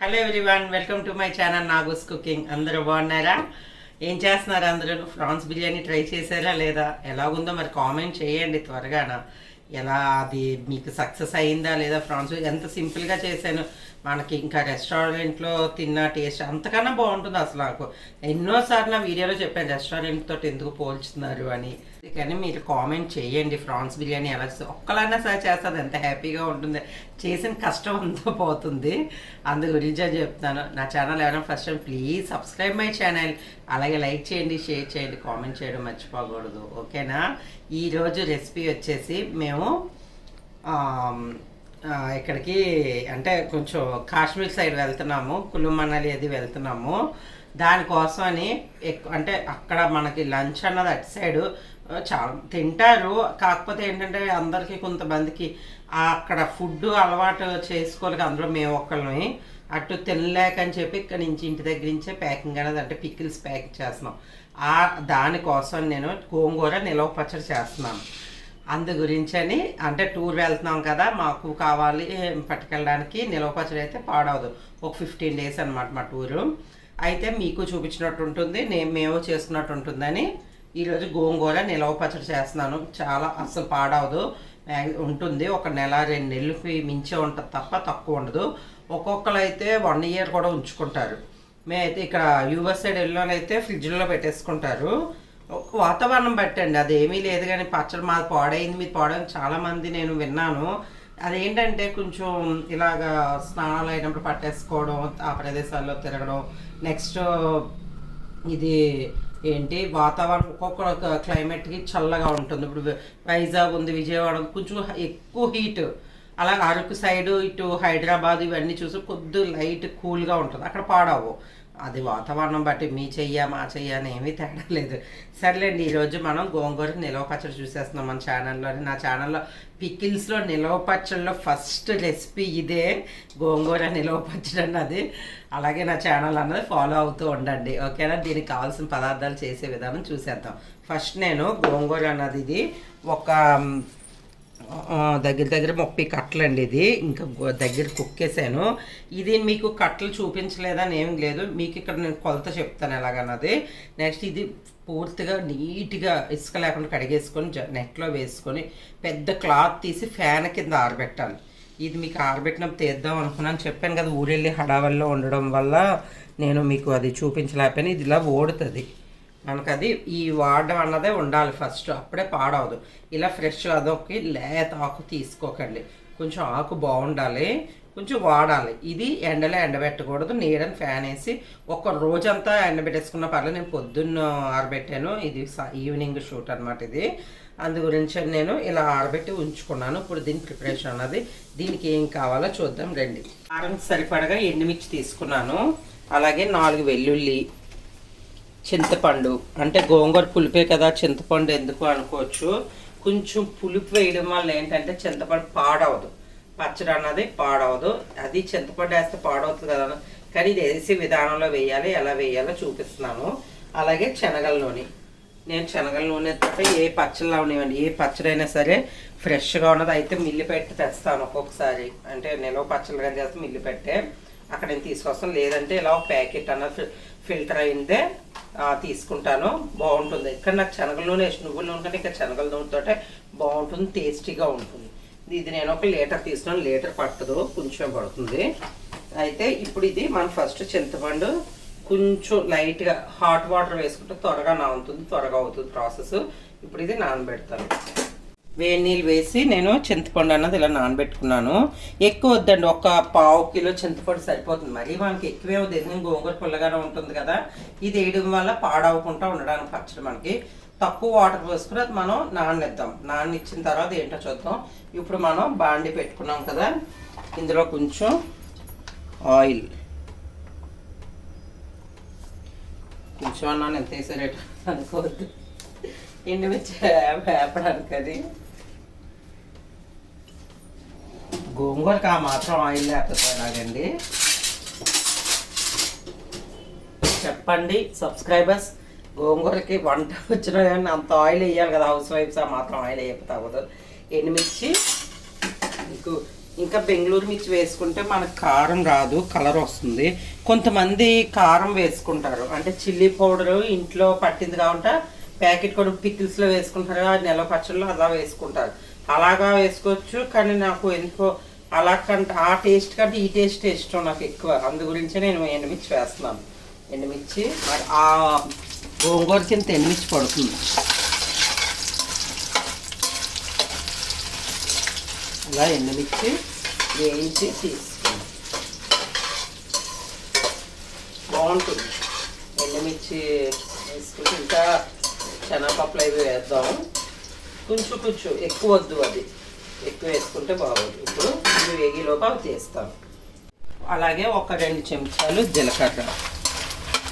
Hello everyone welcome to my channel Nagu's cooking అందరూ బాగున్నారా? ఏం చేస్తున్నారు అందరూ? ఫ్రాన్స్ బిర్యానీ ట్రై చేశారా లేదా? ఎలాగుందో మరి కామెంట్ చేయండి త్వరగాన. ఎలా అది మీకు సక్సెస్ అయిందా లేదా ఫ్రాన్స్ ఎంత సింపుల్గా చేశాను? మనకి ఇంకా రెస్టారెంట్లో తిన్న టేస్ట్ అంతకన్నా బాగుంటుంది అసలు నాకు. ఎన్నోసార్లు నా వీడియోలో చెప్పాను రెస్టారెంట్ తోటి ఎందుకు పోల్చుతున్నారు? అని. కానీ మీరు కామెంట్ చేయండి. ఫ్రాన్స్ బిర్యానీ ఎలా చేస్తారు ఒక్కలైనా సరే చేస్తుంది. ఎంత హ్యాపీగా ఉంటుంది. చేసిన కష్టం అంతా పోతుంది. అందు గురించి అని చెప్తాను. నా ఛానల్ ఎవరైనా first time please subscribe my channel అలాగే లైక్ చేయండి షేర్ చేయండి కామెంట్ చేయడం మర్చిపోకూడదు. ఓకేనా? ఈరోజు రెసిపీ వచ్చేసి మేము ఇక్కడికి అంటే కొంచెం కాశ్మీర్ సైడ్ వెళ్తున్నాము కులు మనాలి అది వెళ్తున్నాము. దానికోసం అని అంటే అక్కడ మనకి లంచ్ అన్నది అటు సైడు చాలా తింటారు. కాకపోతే ఏంటంటే అందరికీ కొంతమందికి అక్కడ ఫుడ్ అలవాటు చేసుకోలేక అందులో మేము ఒక్కళ్ళని అటు తినలేక అని చెప్పి ఇక్కడ నుంచి ఇంటి దగ్గర నుంచే ప్యాకింగ్ అనేది అంటే పికిల్స్ ప్యాక్ చేస్తున్నాం. ఆ దానికోసం నేను గోంగూర నిలవ పచ్చడి చేస్తున్నాను. అందు గురించి అని అంటే టూర్ వెళ్తున్నాం కదా మాకు కావాలి పట్టుకెళ్ళడానికి నిలవ పచ్చడి అయితే పాడవదు. ఒక ఫిఫ్టీన్ డేస్ అనమాట మా టూరు. అయితే మీకు చూపించినట్టు ఉంటుంది నేను మేము చేసుకున్నట్టు ఉంటుందని ఈరోజు గోంగూర నిలవ పచ్చడి చేస్తున్నాను. చాలా అస్సలు పాడవదు. మ్యాగ్- ఉంటుంది. ఒక నెల రెండు నెలలకి మించే ఉంటుంది తప్ప తక్కువ ఉండదు. ఒక్కొక్కరు అయితే వన్ ఇయర్ కూడా ఉంచుకుంటారు. మేమైతే ఇక్కడ యూఎస్ సైడ్ వెళ్ళినైతే ఫ్రిడ్జ్లో పెట్టేసుకుంటారు. ఒక వాతావరణం బట్టండి అదేమీ లేదు కానీ పచ్చడి మాది పాడైంది మీది పాడైంది చాలా మంది నేను విన్నాను. అదేంటంటే కొంచెం ఇలాగా స్నానాలు అయినప్పుడు పట్టేసుకోవడం ఆ ప్రదేశాల్లో తిరగడం నెక్స్ట్ ఇది ఏంటి వాతావరణం ఒక్కొక్క క్లైమేట్కి చల్లగా ఉంటుంది. ఇప్పుడు వైజాగ్ ఉంది విజయవాడ కొంచెం ఎక్కువ హీట్. అలాగే అరకు సైడ్ ఇటు హైదరాబాద్ ఇవన్నీ చూసి కొద్ది లైట్ కూల్గా ఉంటుంది. అక్కడ పాడవు. అది వాతావరణం బట్టి మీ చెయ్య మా చెయ్య అని ఏమీ తేడా లేదు. సర్లేండి ఈరోజు మనం గోంగూర నిలవ పచ్చడి చూసేస్తున్నాం మన ఛానల్లో నా ఛానల్లో పికిల్స్లో నిలవ పచ్చడిలో ఫస్ట్ రెసిపీ ఇదే గోంగూర నిలవ పచ్చడి అన్నది. అలాగే నా ఛానల్ అన్నది ఫాలో అవుతూ ఉండండి. ఓకేనా? దీనికి కావాల్సిన పదార్థాలు చేసే విధానం చూసేద్దాం. ఫస్ట్ నేను గోంగూర అన్నది ఇది. ఒక దగ్గర దగ్గర ముప్పై కట్టలండి ఇది. ఇంకా దగ్గర కుక్కేసాను. ఇది మీకు కట్టలు చూపించలేదని ఏం లేదు. మీకు ఇక్కడ నేను కొలత చెప్తాను ఎలాగన్నది. నెక్స్ట్ ఇది పూర్తిగా నీట్గా ఇసుక లేకుండా కడిగేసుకొని జ- నెట్లో వేసుకొని పెద్ద క్లాత్ తీసి ఫ్యాన్ కింద ఆరబెట్టాలి. ఇది మీకు ఆరబెట్టినప్పుడు తీద్దాం అనుకున్నాను. చెప్పాను కదా ఊరెళ్ళి హడావల్లో ఉండడం వల్ల నేను మీకు అది చూపించలేకపోయాను. ఇది ఇలా ఓడుతుంది. మనకు అది ఈ వాడడం అన్నదే ఉండాలి ఫస్ట్ అప్పుడే పాడవదు. ఇలా ఫ్రెష్ అదొక లేత ఆకు తీసుకోకండి. కొంచెం ఆకు బాగుండాలి కొంచెం వాడాలి. ఇది ఎండలో ఎండబెట్టకూడదు నీడని ఫ్యాన్ వేసి ఒక రోజంతా ఎండబెట్టేసుకున్న పర్లేదు నేను పొద్దున్న ఆరబెట్టాను. ఇది స- ఈవినింగ్ షూట్ అనమాట ఇది. అందు గురించి నేను ఇలా ఆరబెట్టి ఉంచుకున్నాను. ఇప్పుడు దీని ప్రిపరేషన్ అన్నది. దీనికి ఏం కావాలో చూద్దాం రండి. కారం సరిపడగా ఎండుమిర్చి తీసుకున్నాను. అలాగే నాలుగు వెల్లుల్లి చింతపండు. అంటే గోంగూర పులిపే కదా చింతపండు ఎందుకు అనుకోవచ్చు. కొంచెం పులుపు వేయడం వల్ల ఏంటంటే చింతపండు పాడవదు. పచ్చడి అన్నది పాడవదు. అది చింతపండు వేస్తే పాడవుతుంది కదా కానీ ఇది వేసే విధానంలో వేయాలి. ఎలా వేయాలో చూపిస్తున్నాను. అలాగే శనగల నూనె. నేను శనగల నూనె తప్ప ఏ పచ్చళ్ళు అవనివ్వండి. ఏ పచ్చడి అయినా సరే ఫ్రెష్గా ఉన్నది. అయితే మిల్లి పెట్టి తెస్తాను ఒక్కొక్కసారి. అంటే నిలవ పచ్చళ్ళు కానీ చేస్తే మిల్లి పెట్టే. అక్కడ నేను తీసుకొస్తాను? లేదంటే ఇలా ఒక ప్యాకెట్ అన్న ఫిల్టర్ అయిందే తీసుకుంటాను. బాగుంటుంది. ఇక్కడ నాకు శనగల నూనె వేసి నువ్వుల నూనె కంటే ఇక్కడ శనగల నూనెతోటే బాగుంటుంది టేస్టీగా ఉంటుంది. ఇది నేను ఒక లీటర్ తీసుకున్నాను. లీటర్ పట్టదు కొంచెం పడుతుంది. అయితే ఇప్పుడు ఇది మనం ఫస్ట్ చింతపండు. కొంచెం లైట్గా హాట్ వాటర్ వేసుకుంటే త్వరగా నానుతుంది త్వరగా అవుతుంది ప్రాసెస్. ఇప్పుడు ఇది నానబెడతాను. వేడి నీళ్ళు వేసి నేను చింతపండు అన్నది ఇలా నానబెట్టుకున్నాను. ఎక్కువ వద్దండి ఒక పావు కిలో చింతపండు సరిపోతుంది. మరీ మనకి ఎక్కువే వద్దు గోంగూర పుల్లగానే ఉంటుంది కదా. ఇది వేయడం వల్ల పాడవకుండా ఉండడానికి పచ్చడి మనకి. తక్కువ వాటర్ పోసుకుని అది మనం నాననిద్దాం. నాననిచ్చిన తర్వాత ఏంటో చూద్దాం. ఇప్పుడు మనం బాండి పెట్టుకున్నాం కదా. ఇందులో కొంచెం ఆయిల్. కొంచెం అన్నాను ఎంత వేసారేట అనుకోవద్దు. ఎండుమిర్చి వేపడానికి అది. గోంగూరకి ఆ మాత్రం ఆయిల్ లేకపోతే ఎలాగండి? చెప్పండి సబ్స్క్రైబర్స్. గోంగూరకి వంట వచ్చిన కానీ అంత ఆయిల్ వేయాలి కదా హౌస్ వైఫ్స్ ఆ మాత్రం ఆయిల్ వేయకపోతే అవ్వదు ఎండుమిర్చి మీకు ఇంకా బెంగళూరు మిర్చి వేసుకుంటే మనకు కారం రాదు కలర్ వస్తుంది. కొంతమంది కారం వేసుకుంటారు. అంటే చిల్లీ పౌడర్ ఇంట్లో పట్టింది కాబట్టి ప్యాకెట్ కూడా పికిల్స్లో వేసుకుంటారు ఆ నెల పచ్చళ్ళు అలా వేసుకుంటారు. అలాగా వేసుకోవచ్చు కానీ నాకు ఎందుకో అలా కంటే ఆ టేస్ట్ కంటే ఈ టేస్ట్ ఇష్టం నాకు ఎక్కువ. అందు గురించే నేను ఎండుమిర్చి వేస్తున్నాను. ఎండుమిర్చి మరి ఆ గోంగూర కింద ఎండుమిర్చి పడుతుంది. ఇలా ఎండుమిర్చి వేయించి తీసుకుందాం బాగుంటుంది. ఎండుమిర్చి వేసుకుంటే ఇంకా శనగపప్పులు అవి వేద్దాం. కొంచెం కొంచెం ఎక్కువ వద్దు అది. ఎక్కువ వేసుకుంటే బాగోదు. ఇప్పుడు ఇవి వేగిలోపు అవి తీస్తాం. అలాగే ఒక రెండు చెంచాలు జీలకర్ర.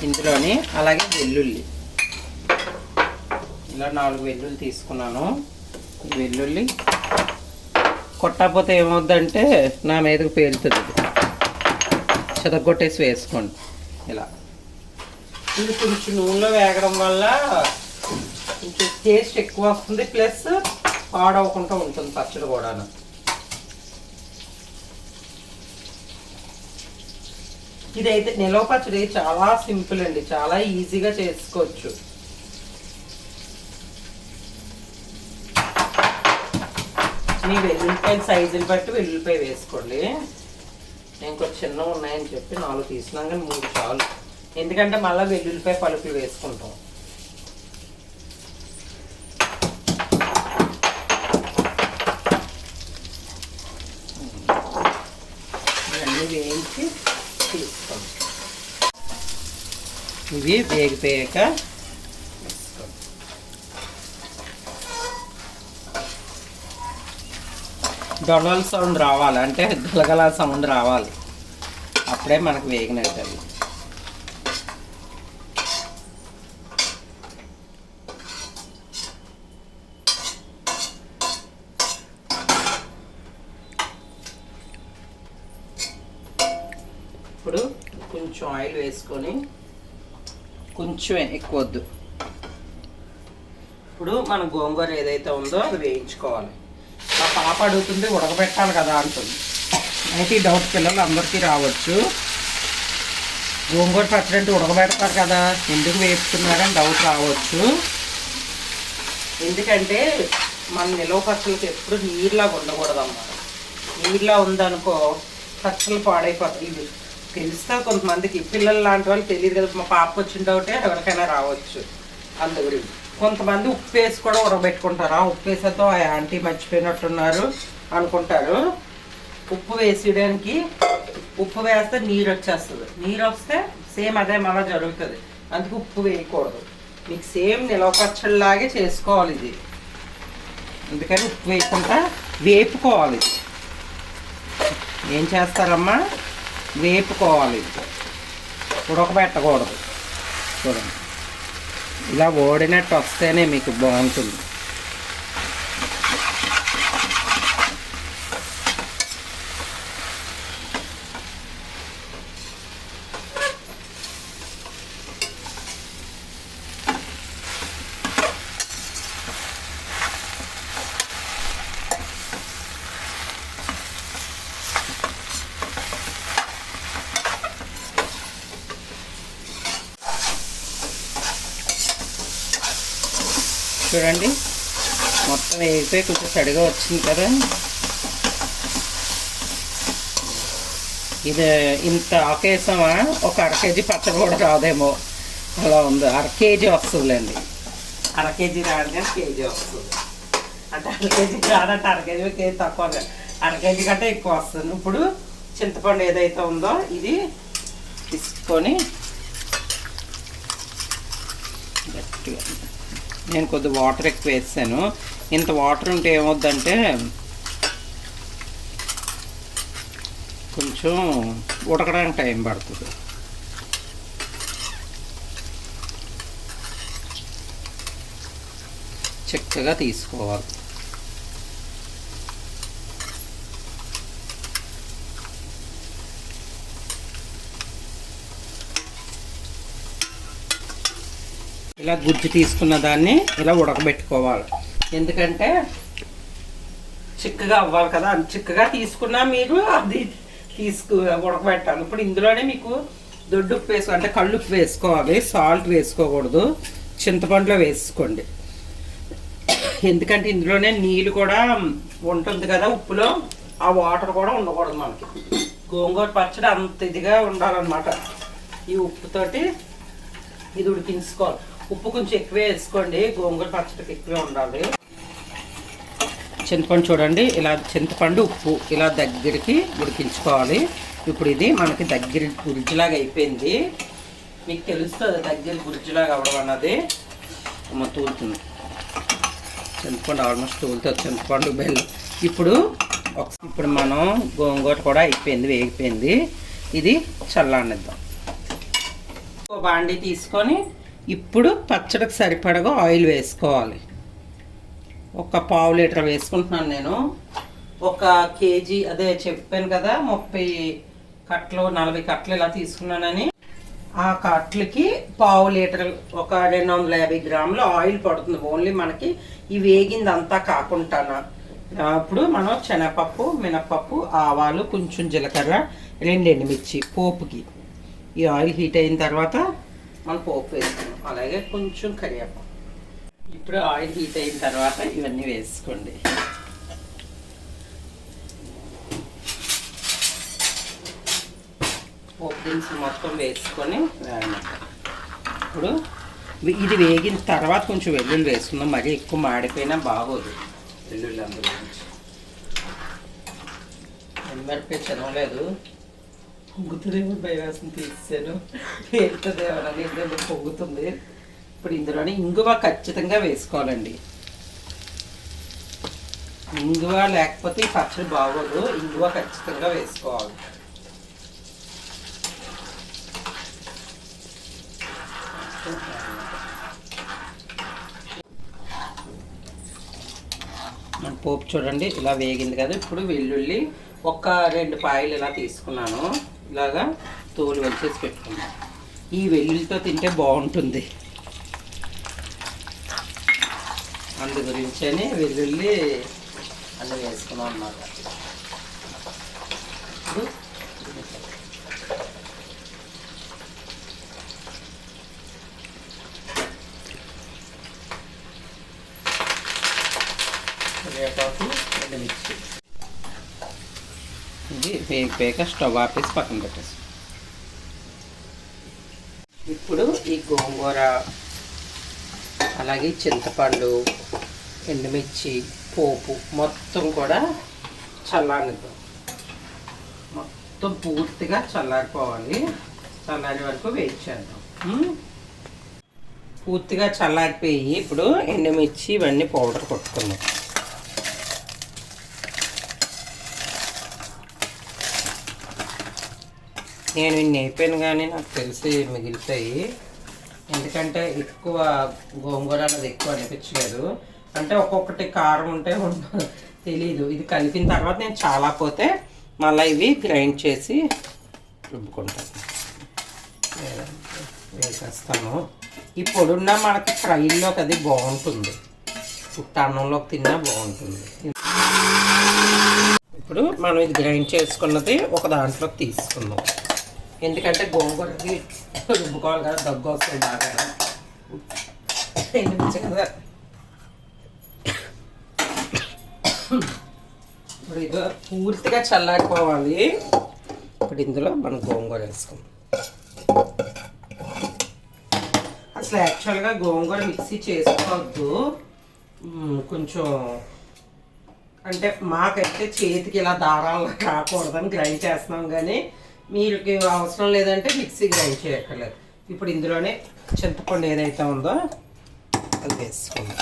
ఇందులోని అలాగే వెల్లుల్లి. ఇలా నాలుగు వెల్లుల్లి తీసుకున్నాను. ఈ వెల్లుల్లి కొట్టకపోతే ఏమవుద్దంటే నా మీదకు పేలుతుంది. చెదగొట్టేసి వేసుకోండి. ఇలా. ఇది కొంచెం నూనెలో వేగడం వల్ల కొంచెం టేస్ట్ ఎక్కువ వస్తుంది ప్లస్ పాడవకుండా ఉంటుంది పచ్చడి కూడా ఇదైతే నిలవ పచ్చడి చాలా సింపుల్ అండి చాలా ఈజీగా చేసుకోవచ్చు. మీ వెల్లుల్లిపాయ సైజుని బట్టి వెల్లుల్లిపాయ వేసుకోండి. నేను కొంచెం చిన్నవి ఉన్నాయని చెప్పి నాలుగు తీసినాం కానీ మూడు చాలు. ఎందుకంటే మళ్ళీ వెల్లుల్లిపాయ పలుపులు వేసుకుంటాం. వేసి తీసుకోండి ఇవి వేగిపోయాక వేసుకోండి. డొలల్ సౌండ్ రావాలి అంటే గలగల సౌండ్ రావాలి అప్పుడే మనకు వేగినట్టు అవి ఇప్పుడు కొంచెం ఆయిల్ వేసుకొని కొంచెం ఎక్కువ వద్దు. ఇప్పుడు మన గోంగూర ఏదైతే ఉందో అది వేయించుకోవాలి. మా పాప అడుగుతుంది ఉడకబెట్టాలి కదా అంటుంది. అయితే ఈ డౌట్ పిల్లలు అందరికీ రావచ్చు. గోంగూర పచ్చడి అంటే ఉడకబెడతారు కదా ఎందుకు వేపుతున్నారని డౌట్ రావచ్చు. ఎందుకంటే మన నిలవ పచ్చళ్ళకి ఎప్పుడు నీరులాగా ఉండకూడదు అన్నమాట నీరులా ఉందనుకో పచ్చళ్ళు పాడైపోతాయి. ఇవి తెలుస్తా కొంతమందికి. పిల్లలు లాంటి వాళ్ళు తెలియదు కదా. మా పాప వచ్చిన డౌటే ఎవరికైనా రావచ్చు. అందు గురించి. కొంతమంది ఉప్పు వేసి కూడా ఉడకబెట్టుకుంటారు ఆ ఉప్పు వేసేతో ఆ ఆంటీ మర్చిపోయినట్టున్నారు అనుకుంటారు. ఉప్పు వేసేయడానికి ఉప్పు వేస్తే నీరు వచ్చేస్తుంది. నీరు వస్తే సేమ్ అదే మళ్ళీ జరుగుతుంది. అందుకే ఉప్పు వేయకూడదు. మీకు సేమ్ నిలవపచ్చడిలాగే చేసుకోవాలి ఇది. అందుకని ఉప్పు వేయకుండా వేపుకోవాలి. ఏం చేస్తారమ్మా? వేపుకోవాలి. ఉడకబెట్టకూడదు. చూడండి. ఇలా ఓడినట్టు వస్తేనే మీకు బాగుంటుంది. చూడండి. మొత్తం వేగిపోయి కొంచెం సడిగా వచ్చింది కదా. ఇది ఇంత ఆకేసామా ఒక అర కేజీ పచ్చడి కూడా రాదేమో. అలా ఉంది. అర కేజీ వస్తుందిలేండి అర కేజీ రాదు కేజీ వస్తుంది అంటే అర కేజీ కాదంటే అర కేజీ కేజీ తక్కువ అర కేజీ కంటే ఎక్కువ వస్తుంది. ఇప్పుడు చింతపండు ఏదైతే ఉందో ఇది తీసుకొని నేను కొద్ది వాటర్ ఎక్కువ వేసాను. ఇంత వాటర్ ఉంటే ఏమవుద్దంటే కొంచెం ఉడకడానికి టైం పడుతుంది. చక్కగా తీసుకోవాలి. ఇలా గుజ్జు తీసుకున్న దాన్ని ఇలా ఉడకబెట్టుకోవాలి. ఎందుకంటే చిక్కగా అవ్వాలి కదా చిక్కగా తీసుకున్నా మీరు అది తీసుకు ఉడకబెట్టాలి. ఇప్పుడు ఇందులోనే మీకు దొడ్డు ఉప్పు వేసుకో అంటే కళ్ళు ఉప్పు వేసుకోవాలి సాల్ట్ వేసుకోకూడదు చింతపండులో వేసుకోండి. ఎందుకంటే ఇందులోనే నీళ్ళు కూడా ఉంటుంది కదా ఉప్పులో ఆ వాటర్ కూడా ఉండకూడదు మనకి. గోంగూర పచ్చడి అంత ఇదిగా ఉండాలన్నమాట. ఈ ఉప్పుతోటి ఇది ఉడికించుకోవాలి. ఉప్పు కొంచెం ఎక్కువే వేసుకోండి. గోంగూర పచ్చడికి ఎక్కువే ఉండాలి. చింతపండు చూడండి. ఇలా చింతపండు ఉప్పు ఇలా దగ్గరికి ఉడికించుకోవాలి. ఇప్పుడు ఇది మనకి దగ్గర గురిజిలాగా అయిపోయింది. మీకు తెలుస్తుంది దగ్గర గురిజిలాగా అవ్వడం అన్నది. అమ్మ తూలుతుంది. చింతపండు ఆల్మోస్ట్ తూలుతుంది. చింతపండు బెల్లం ఇప్పుడు ఇప్పుడు మనం గోంగూర కూడా అయిపోయింది వేగిపోయింది. ఇది చల్లనిద్దాం బాండీ బాండి తీసుకొని ఇప్పుడు పచ్చడికి సరిపడగా ఆయిల్ వేసుకోవాలి. ఒక పావు లీటర్ వేసుకుంటున్నాను నేను. ఒక కేజీ అదే చెప్పాను కదా ముప్పై కట్టలు నలభై కట్టలు ఇలా తీసుకున్నానని. ఆ కట్లకి పావు లీటర్ ఒక రెండు వందల యాభై గ్రాముల ఆయిల్ పడుతుంది ఓన్లీ మనకి. ఈ వేగింది అంతా కాకుండా అప్పుడు మనం శనగపప్పు మినప్పప్పు ఆవాలు కొంచెం జీలకర్ర రెండు ఎండుమిర్చి పోపుకి. ఈ ఆయిల్ హీట్ అయిన తర్వాత మనం పోపు వేసుకున్నాం అలాగే కొంచెం కరివేపాకు. ఇప్పుడు ఆయిల్ హీట్ అయిన తర్వాత ఇవన్నీ వేసుకోండి. పోపు దినుసులు మొత్తం వేసుకొని ఇప్పుడు ఇది వేగిన తర్వాత కొంచెం వెల్లుల్లి వేసుకుందాం. మరీ ఎక్కువ మాడిపోయినా బాగోదు వెల్లుల్లి అందులో నుంచి చదవలేదు. పొంగుతుందేమో భయవేసం వేస్తుంది తీసాను వెళ్తుందేమో అనేది పొంగుతుంది. ఇప్పుడు ఇందులోనే ఇంగువ ఖచ్చితంగా వేసుకోవాలండి. ఇంగువ లేకపోతే ఈ పచ్చడి బాగోదు. ఇంగువ ఖచ్చితంగా వేసుకోవాలి. మన పోపు చూడండి ఇలా వేగింది కదా. ఇప్పుడు వెల్లుల్లి ఒక రెండు పాయలు ఇలా తీసుకున్నాను. ఇలాగా తోలు వచ్చేసి పెట్టుకున్నాను ఈ వెల్లుల్లితో తింటే బాగుంటుంది. అందు గురించని వెల్లుల్లి అన్నీ వేసుకున్నాం అన్నమాట. రేపాకు కరివేపాకు ఎండుమిర్చి. ఇది వేగిపోయాక స్టవ్ ఆపేసి పక్కన పెట్టేసి. ఇప్పుడు ఈ గోంగూర అలాగే చింతపండు ఎండుమిర్చి పోపు మొత్తం కూడా చల్లారిద్దాం మొత్తం పూర్తిగా చల్లారిపోవాలి. చల్లారి వరకు వెయిట్ చేద్దాం. పూర్తిగా చల్లారిపోయి ఇప్పుడు ఎండుమిర్చి ఇవన్నీ పౌడర్ కొట్టుకున్నాం నేను ఇన్ని అయిపోయాను కానీ నాకు తెలిసి మిగులుతాయి ఎందుకంటే ఎక్కువ గోంగూర అనేది ఎక్కువ అనిపించలేదు. అంటే ఒక్కొక్కటి కారం ఉంటే ఉండ- తెలీదు. ఇది కలిపిన తర్వాత నేను చాలా పోతే మళ్ళీ ఇవి గ్రైండ్ చేసి రుబ్బుకుంటాను. వేసేస్తాను. ఈ పొడున్న మనకి ఫ్రైల్లోకి అది బాగుంటుంది. పుట్ట అన్నంలోకి తిన్నా బాగుంటుంది. ఇప్పుడు మనం ఇది గ్రైండ్ చేసుకున్నది ఒక దాంట్లోకి తీసుకుందాం. ఎందుకంటే గోంగూరకి రుబ్బుకోవాలి కదా దగ్గు వస్తుంది బాగా. ఎండుమిర్చి కదా ఇప్పుడు ఇది పూర్తిగా చల్లారిపోవాలి. ఇప్పుడు ఇందులో మనం గోంగూర వేసుకుందాం. అసలు యాక్చువల్గా గోంగూర మిక్సీ చేసుకోవద్దు. కొంచెం అంటే మాకైతే చేతికి ఇలా దారాలు రాకూడదని గ్రైండ్ చేస్తున్నాం కానీ మీకు అవసరం లేదంటే మిక్సీ గ్రైండ్ చేయక్కర్లేదు. ఇప్పుడు ఇందులోనే చింతపండు ఏదైతే ఉందో అది వేసుకుందాం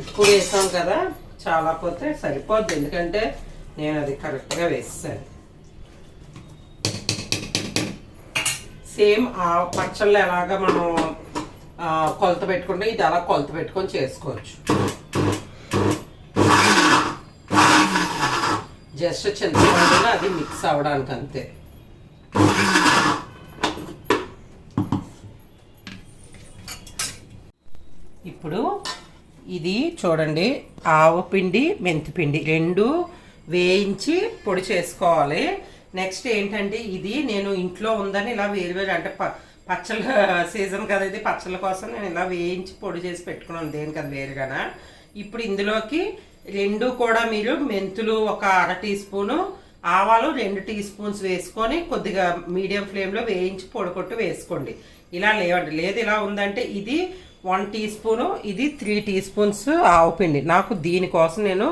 ఉప్పు వేసాం కదా చాలా పోతే సరిపోద్ది. ఎందుకంటే నేను అది కరెక్ట్గా వేస్తాను. సేమ్ ఆ పచ్చళ్ళు ఎలాగా మనం కొలత పెట్టుకుంటే ఇది అలా కొలత పెట్టుకొని చేసుకోవచ్చు. జస్ట్ చింతపండులో అది మిక్స్ అవ్వడానికి అంతే. ఇప్పుడు ఇది చూడండి ఆవపిండి మెంతిపిండి రెండు వేయించి పొడి చేసుకోవాలి. నెక్స్ట్ ఏంటంటే ఇది నేను ఇంట్లో ఉందని ఇలా వేరు వేరు అంటే పచ్చళ్ళ సీజన్ కదా ఇది. పచ్చళ్ళ కోసం నేను ఇలా వేయించి పొడి చేసి పెట్టుకున్నాను. దేనికి అది వేరుగానా? ఇప్పుడు ఇందులోకి రెండు కూడా మీరు మెంతులు ఒక అర టీ స్పూను ఆవాలు రెండు టీ స్పూన్స్ వేసుకొని కొద్దిగా మీడియం ఫ్లేమ్లో వేయించి పొడి కొట్టు వేసుకోండి. ఇలా లేవండి. లేదు ఇలా ఉందంటే ఇది వన్ టీ స్పూను ఇది త్రీ టీ స్పూన్స్ ఆవు పిండి. నాకు దీనికోసం నేను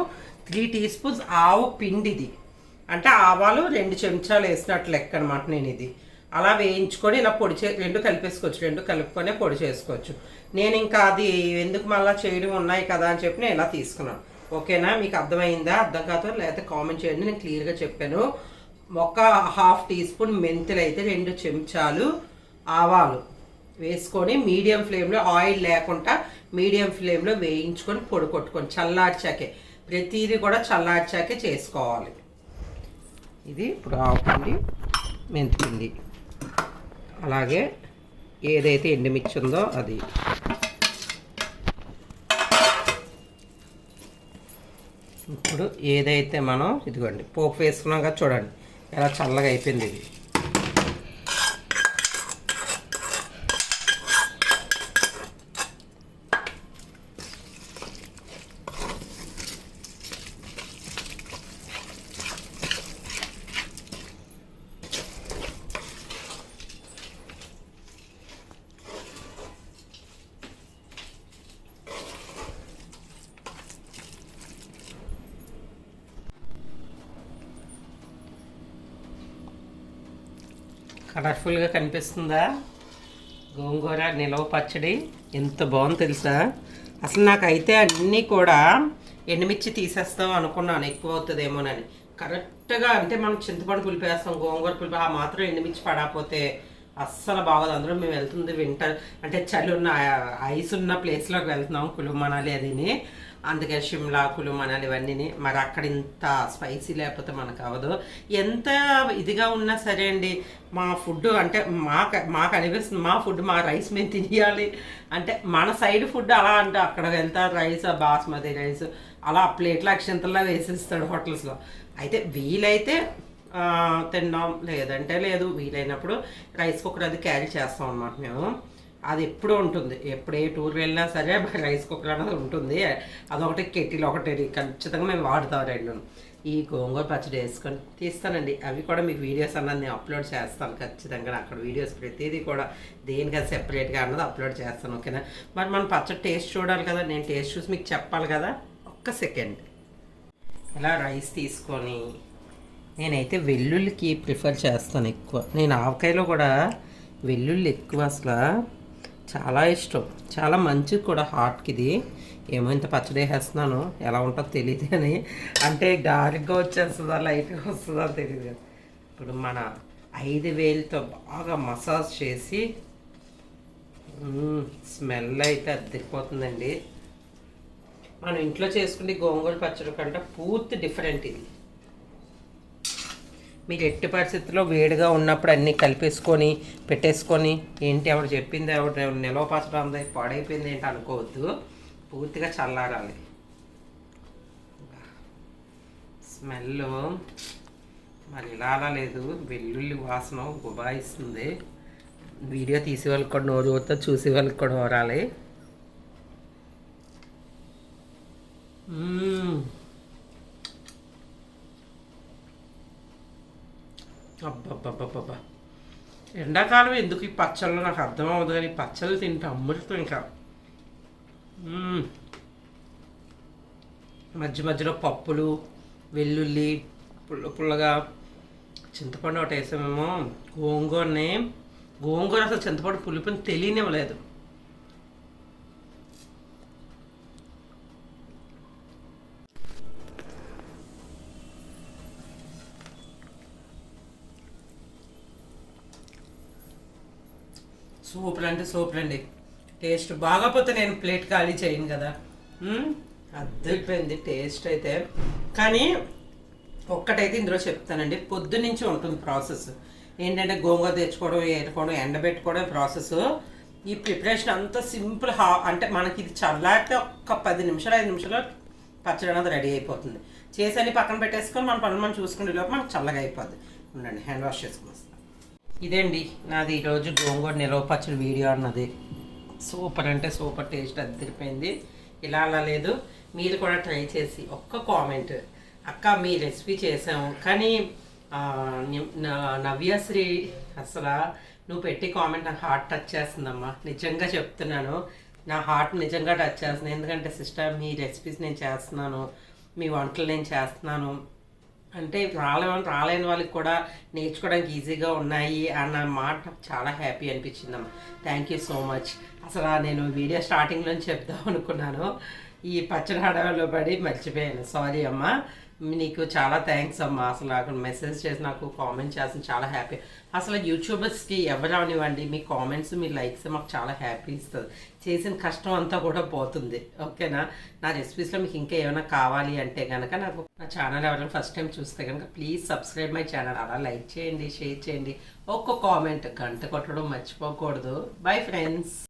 త్రీ టీ స్పూన్స్ ఆవు పిండిది. అంటే ఆవాలు రెండు చెంచాలు వేసినట్లు లెక్క అనమాట నేను ఇది అలా వేయించుకొని ఇలా పొడి చే రెండు కలిపేసుకోవచ్చు రెండు కలుపుకొని పొడి చేసుకోవచ్చు. నేను ఇంకా అది ఎందుకు మళ్ళీ చేయడం ఉన్నాయి కదా అని చెప్పి నేను ఇలా తీసుకున్నాను. ఓకేనా? మీకు అర్థమైందా? అర్థం కాదు లేకపోతే కామెంట్ చేయండి. నేను క్లియర్గా చెప్పాను. ఒక హాఫ్ టీ స్పూన్ మెంతులు అయితే రెండు చెంచాలు ఆవాలు వేసుకొని మీడియం ఫ్లేమ్లో ఆయిల్ లేకుండా మీడియం ఫ్లేమ్లో వేయించుకొని పొడి కొట్టుకొని చల్లార్చాకే ప్రతిదీ కూడా చల్లార్చాకే చేసుకోవాలి. ఇది ఇప్పుడు ఆవుపిండి మెంతిపిండి అలాగే ఏదైతే ఎండుమిర్చి ఉందో అది. ఇప్పుడు ఏదైతే మనం ఇదిగోండి పోపు వేసుకున్నాం కదా చూడండి. ఎలా చల్లగా అయిపోయింది ఇది. కలర్ఫుల్గా కనిపిస్తుందా? గోంగూర నిలవ పచ్చడి ఎంత బాగుంది తెలుసా? అసలు నాకైతే అన్నీ కూడా ఎండుమిర్చి తీసేస్తాం అనుకున్నాను ఎక్కువ అవుతుందేమోనని. కరెక్ట్గా అంటే మనం చింతపండు పులిపేస్తాం గోంగూర పులిపి ఆ మాత్రం ఎండుమిర్చి పడకపోతే అస్సలు బాగోదు. అందులో మేము వెళ్తుంది వింటర్. అంటే చలి ఉన్న ఐస్ ఉన్న ప్లేస్లోకి వెళ్తున్నాం కులు మనాలి అదిని. అందుకే షిమ్లా కులు మనాలి ఇవన్నీ మరి అక్కడ ఇంత స్పైసీ లేకపోతే మనకు అవ్వదు. ఎంత ఇదిగా ఉన్నా సరే అండి మా ఫుడ్ అంటే మాకు మాకు అనిపిస్తుంది మా ఫుడ్ మా రైస్ మేము తినేయాలి. అంటే మన సైడ్ ఫుడ్ అలా అంటే. అక్కడ ఎంత రైస్ బాస్మతి రైస్. అలా ప్లేట్ల అక్షింతల్లో వేసిస్తాడు హోటల్స్లో. అయితే వీలైతే తిన్నాం. లేదంటే లేదు వీలైనప్పుడు రైస్ కుక్కర్ అది క్యారీ చేస్తాం అనమాట మేము. అది ఎప్పుడూ ఉంటుంది. ఎప్పుడు ఏ టూర్ వెళ్ళినా సరే రైస్ కుక్కర్ అనేది ఉంటుంది. అదొకటి కెటిల్ ఒకటి ఖచ్చితంగా మేము వాడుతాం రెండు. ఈ గోంగూర పచ్చడి వేసుకొని తీస్తానండి. అవి కూడా మీకు వీడియోస్ అన్నది నేను అప్లోడ్ చేస్తాను ఖచ్చితంగా. అక్కడ వీడియోస్ ప్రతిదీ కూడా దేనికని సెపరేట్గా అన్నది అప్లోడ్ చేస్తాను ఓకేనా? మరి మనం పచ్చడి టేస్ట్ చూడాలి కదా. నేను టేస్ట్ చూసి మీకు చెప్పాలి కదా. ఒక్క సెకండ్ ఇలా రైస్ తీసుకొని నేనైతే వెల్లుల్లికి ప్రిఫర్ చేస్తాను ఎక్కువ. నేను ఆవకాయలో కూడా వెల్లుల్లి ఎక్కువ అసలు. చాలా ఇష్టం. చాలా మంచిది కూడా హార్ట్కి ఇది. ఏమో ఇంత పచ్చడి వేసేస్తున్నాను. ఎలా ఉంటుందో తెలియదు అని అంటే డార్క్గా వచ్చేస్తుందా లైట్గా వస్తుందా తెలియదు ఇప్పుడు మన ఐదు వేలతో బాగా మసాజ్ చేసి స్మెల్ అయితే అద్దరిపోతుందండి. మనం ఇంట్లో చేసుకునే గోంగూర పచ్చడి కంటే పూర్తి డిఫరెంట్ ఇది. మీరు ఎట్టి పరిస్థితుల్లో వేడిగా ఉన్నప్పుడు అన్నీ కలిపేసుకొని పెట్టేసుకొని ఏంటి ఎవరు చెప్పింది ఎవరు నిలవ పచ్చడం ఉంది పాడైపోయింది ఏంటి అనుకోవద్దు. పూర్తిగా చల్లారాలి. స్మెల్ మరి ఇలా అలా లేదు. వెల్లుల్లి వాసన గుబాయిస్తుంది వీడియో తీసే వాళ్ళకి కూడా నోరు ఊరుతో చూసే వాళ్ళకి కూడా ఓరాలి. మ్మ్. అబ్బబ్బబ్బబ్బబ్బా. ఎండాకాలం ఎందుకు ఈ పచ్చళ్ళు? నాకు అర్థం అవ్వదు కానీ ఈ పచ్చళ్ళు తింటే అమృతం ఇంకా. మధ్య మధ్యలో పప్పులు వెల్లుల్లి పుల్ల పుల్లగా చింతపండు ఒకటి వేసామేమో. గోంగూరని. గోంగూర అసలు చింతపండు పులిపిని తెలియనివ్వలేదు. సూపర్ అంటే సూపర్ అండి టేస్ట్ బాగాపోతే నేను ప్లేట్ ఖాళీ చేయను కదా. అద్దరిపోయింది టేస్ట్ అయితే. కానీ ఒక్కటైతే ఇందులో చెప్తానండి. పొద్దు నుంచి ఉంటుంది ప్రాసెస్. ఏంటంటే గోంగూర తెచ్చుకోవడం ఏరుకోవడం ఎండబెట్టుకోవడం ప్రాసెస్. ఈ ప్రిపరేషన్ అంతా సింపుల్ హా అంటే మనకి ఇది చల్లారితే ఒక్క పది నిమిషాలు ఐదు నిమిషాలు పచ్చడి అనేది రెడీ అయిపోతుంది. చేసి అన్ని పక్కన పెట్టేసుకొని మన పనులు మనం చూసుకునే లోపు మనకు చల్లగా అయిపోద్ది. ఉండండి హ్యాండ్ వాష్ చేసుకుని ఇదండి? నాది ఈరోజు గోంగూర నిలవ పచ్చడి వీడియో అన్నది. సూపర్ అంటే సూపర్ టేస్ట్ అదిరిపోయింది ఇలా అలా లేదు. మీరు కూడా ట్రై చేసి ఒక్క కామెంట్. అక్క మీ రెసిపీ చేసాము కానీ నవ్యశ్రీ అసలు నువ్వు పెట్టి కామెంట్ నాకు హార్ట్ టచ్ చేస్తుందమ్మా. నిజంగా చెప్తున్నాను. నా హార్ట్ నిజంగా టచ్ చేస్తుంది. ఎందుకంటే సిస్టర్ మీ రెసిపీస్ నేను చేస్తున్నాను. మీ వంటలు నేను చేస్తున్నాను. అంటే రాలే రాలేని వాళ్ళకి కూడా నేర్చుకోవడానికి ఈజీగా ఉన్నాయి అన్న మాట చాలా హ్యాపీ అనిపించిందమ్మా. థ్యాంక్ యూ సో మచ్ అసలు నేను వీడియో స్టార్టింగ్లో చెప్దాం అనుకున్నాను. ఈ పచ్చడి హడావిలో పడి మర్చిపోయాను. సారీ అమ్మా. నీకు చాలా థ్యాంక్స్ అమ్మా. అసలు నాకు మెసేజ్ చేసి నాకు కామెంట్ చేసిన చాలా హ్యాపీ అసలు యూట్యూబర్స్కి ఎవరనివ్వండి అవనివ్వండి మీ కామెంట్స్ మీ లైక్స్ మాకు చాలా హ్యాపీ ఇస్తుంది. చేసిన కష్టం అంతా కూడా పోతుంది. ఓకేనా నా? రెసిపీస్లో మీకు ఇంకా ఏమైనా కావాలి అంటే కనుక నాకు నా ఛానల్ ఎవరైనా ఫస్ట్ టైం చూస్తే కనుక ప్లీజ్ సబ్స్క్రైబ్ మై ఛానల్ అలా లైక్ చేయండి షేర్ చేయండి. ఒక్క కామెంట్ గంట కొట్టడం మర్చిపోకూడదు. Bye friends